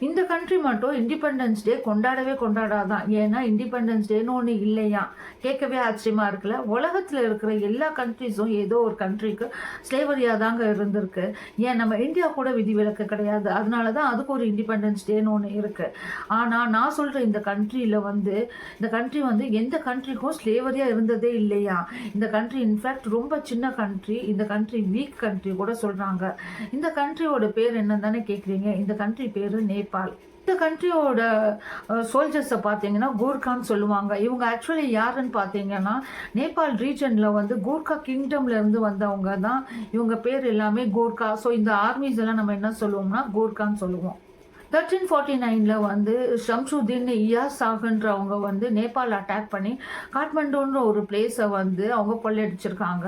இந்த கண்ட்ரி மட்டும் independence day கொண்டாடவே கொண்டாடாதான். ஏன்னா இண்டிபெண்டன்ஸ் டேன்னு ஒன்று இல்லையா கேட்கவே ஆச்சரியமா இருக்குல்ல? உலகத்தில் இருக்கிற எல்லா கண்ட்ரிஸும் ஏதோ ஒரு கண்ட்ரிக்கு ஸ்லேவரியாக தாங்க இருந்திருக்கு. ஏன்? நம்ம இந்தியா கூட விதிவிலக்கு கிடையாது. அதனால தான் அதுக்கு ஒரு இண்டிபெண்டன்ஸ் டேன்னு ஒன்று இருக்குது ஆனால் நான் சொல்கிற இந்த கண்ட்ரியில் வந்து இந்த கண்ட்ரி வந்து எந்த கண்ட்ரிக்கும் ஸ்லேவரியாக இருந்ததே இல்லையா இந்த கண்ட்ரி இன்ஃபேக்ட் ரொம்ப சின்ன கண்ட்ரி இந்த கண்ட்ரி வீக் கண்ட்ரி கூட சொல்கிறாங்க இந்த கண்ட்ரியோட பேர் என்னன்னு தானே கேட்குறீங்க இந்த கண்ட்ரி பேர் நேபாள் இந்த கண்ட்ரியோட சோல்ஜர்ஸை பார்த்தீங்கன்னா கூர்கான்னு சொல்லுவாங்க. இவங்க ஆக்சுவலி யாருன்னு பார்த்தீங்கன்னா நேபாள் ரீஜனில் வந்து கூர்கா கிங்டம்ல இருந்து வந்தவங்க தான். இவங்க பேர் எல்லாமே கூர்கா. ஸோ இந்த ஆர்மிஸ் எல்லாம் நம்ம என்ன சொல்லுவோம்னா கூர்கான்னு சொல்லுவோம். தேர்ட்டீன் ஃபார்ட்டி நைனில் வந்து ஷம்சுதீன் இயாஸ் சாகுன்றவங்க வந்து நேபாள் அட்டாக் பண்ணி காட்மண்டுன்ற ஒரு பிளேஸை வந்து அவங்க கொள்ளையடிச்சிருக்காங்க.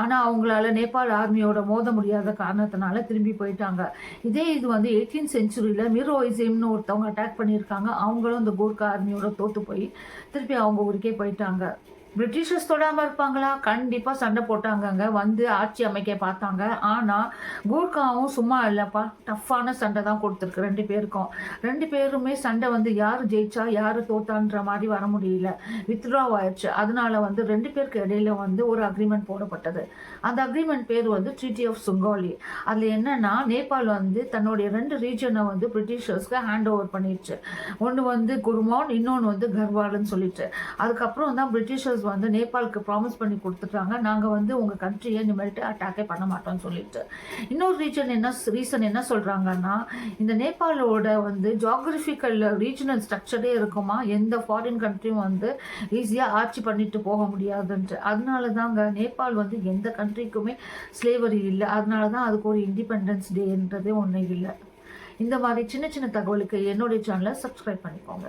ஆனால் அவங்களால நேபாள் ஆர்மியோட மோத முடியாத காரணத்தினால திரும்பி போயிட்டாங்க. இதே இது வந்து எயிட்டீன் செஞ்சுரியில் மிரோயிசிம்னு ஒருத்தவங்க அட்டாக் பண்ணியிருக்காங்க. அவங்களும் இந்த கூர்கா ஆர்மியோட தோற்று போய் திருப்பி அவங்க ஊருக்கே போயிட்டாங்க. பிரிட்டிஷர்ஸ் தொடாமல் இருப்பாங்களா? கண்டிப்பாக சண்டை போட்டாங்கங்க. வந்து ஆட்சி அமைக்க பார்த்தாங்க. ஆனால் கூர்காவும் சும்மா இல்லைப்பா. டஃப்பான சண்டை தான் கொடுத்துருக்கு ரெண்டு பேருக்கும். ரெண்டு பேருமே சண்டை வந்து யார் ஜெயிச்சா யார் தோத்தான்ற மாதிரி வர முடியல. வித்ட்ரா ஆயிடுச்சு. அதனால வந்து ரெண்டு பேருக்கு இடையில வந்து ஒரு அக்ரிமெண்ட் போடப்பட்டது. அந்த அக்ரிமெண்ட் பேர் வந்து ட்ரீட்டி ஆஃப் சுங்கோலி அதில் என்னன்னா நேபாள் வந்து தன்னுடைய ரெண்டு ரீஜனை வந்து பிரிட்டிஷர்ஸ்க்கு ஹேண்ட் ஓவர் பண்ணிடுச்சு. ஒன்று வந்து குருமான் இன்னொன்று வந்து கர்வாலுன்னு சொல்லிட்டு. அதுக்கப்புறம் தான் பிரிட்டிஷர்ஸ் வந்து நேபாளுக்கு ப்ராமிஸ் பண்ணி கொடுத்துட்டாங்க. நாங்கள் வந்து உங்கள் கண்ட்ரியை இனிமேல்ட்டு அட்டாக்கே பண்ண மாட்டோம்னு சொல்லிட்டு. இன்னொரு ரீஜன் என்ன ரீசன் என்ன சொல்கிறாங்கன்னா இந்த நேபாளோட வந்து ஜாகிரபிக்கல் ரீஜனல் ஸ்ட்ரக்சரே இருக்குமா? எந்த ஃபாரின் கண்ட்ரியும் வந்து ஈஸியாக ஆட்சி பண்ணிட்டு போக முடியாதுன்ட்டு. அதனால தாங்க நேபாள் வந்து எந்த கண்ட்ரிக்குமே ஸ்லேவரி இல்லை. அதனால தான் அதுக்கு ஒரு இண்டிபெண்டன்ஸ் டேன்றதே ஒன்றும் இல்லை. இந்த மாதிரி சின்ன சின்ன தகவலுக்கு என்னுடைய சேனலை சப்ஸ்கிரைப் பண்ணிக்கோங்க.